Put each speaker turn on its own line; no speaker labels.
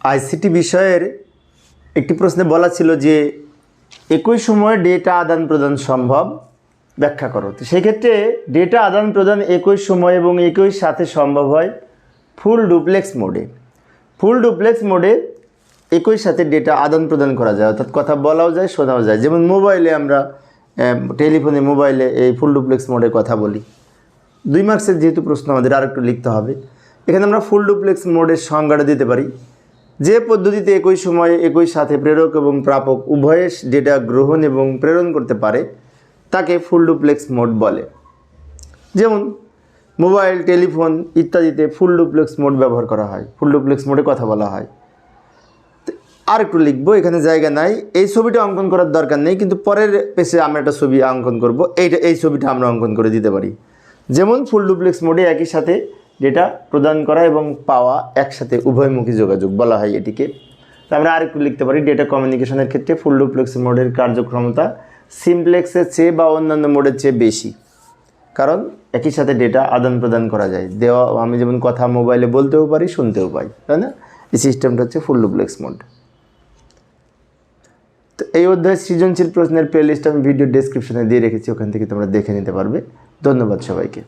ICT বিষয়ের একটি প্রশ্নে বলা ছিল যে, একই সময়ে ডেটা আদান প্রদান সম্ভব? ব্যাখ্যা করো। তো সেক্ষেত্রে ডেটা আদান প্রদান একই সময় এবং একই সাথে সম্ভব হয় ফুল ডুপ্লেক্স মোডে। ফুল ডুপ্লেক্স মোডে একই সাথে ডেটা আদান প্রদান করা যায়, অর্থাৎ কথা বলাও যায়, শোনাও যায়। যেমন মোবাইলে আমরা টেলিফোনে, মোবাইলে এই ফুল ডুপ্লেক্স মোডে কথা বলি। দুই মার্কসের যেহেতু প্রশ্ন আমাদের আরেকটু লিখতে হবে। এখানে আমরা ফুল ডুপ্লেক্স মোডের সংজ্ঞাটা দিতে পারি। যে পদ্ধতিতে একই সময়ে একই সাথে প্রেরক এবং প্রাপক উভয়ে ডেটা গ্রহণ এবং প্রেরণ করতে পারে, তাকে ফুল ডুপ্লেক্স মোড বলে। যেমন, মোবাইল, টেলিফোন ইত্যাদিতে ফুল ডুপ্লেক্স মোড ব্যবহার করা হয়, ফুল ডুপ্লেক্স মোডে কথা বলা হয়। আর একটু লিখব, এখানে জায়গা নাই। এই ছবিটা অঙ্কন করার দরকার নেই, কিন্তু পরের পেশে আমরা একটা ছবি অঙ্কন করব। এইটা, এই ছবিটা আমরা অঙ্কন করে দিতে পারি। যেমন, ফুল ডুপ্লেক্স মোডে একই সাথে ডেটা প্রদান করা এবং পাওয়া একসাথে উভয়মুখী যোগাযোগ বলা হয় এটিকে। তো আমরা আরেকটু লিখতে পারি ডেটা কমিউনিকেশনের ক্ষেত্রে ফুল ডুপ্লেক্স মোডের কার্যক্ষমতা সিমপ্লেক্সের চেয়ে বা অন্যান্য মোডের চেয়ে বেশি। কারণ একই সাথে ডেটা আদান প্রদান করা যায়। দেওয়া, আমি যেমন কথা মোবাইলে বলতেও পারি, শুনতেও পাই, তাই না? এই সিস্টেমটা হচ্ছে ফুল ডুপ্লেক্স মোড তো এই অধ্যায় সৃজনশীল প্রশ্নের প্লেলিস্ট আমি ভিডিও ডেসক্রিপশনে দিয়ে রেখেছি, ওখান থেকে তোমরা দেখে নিতে পারবে। ধন্যবাদ সবাইকে।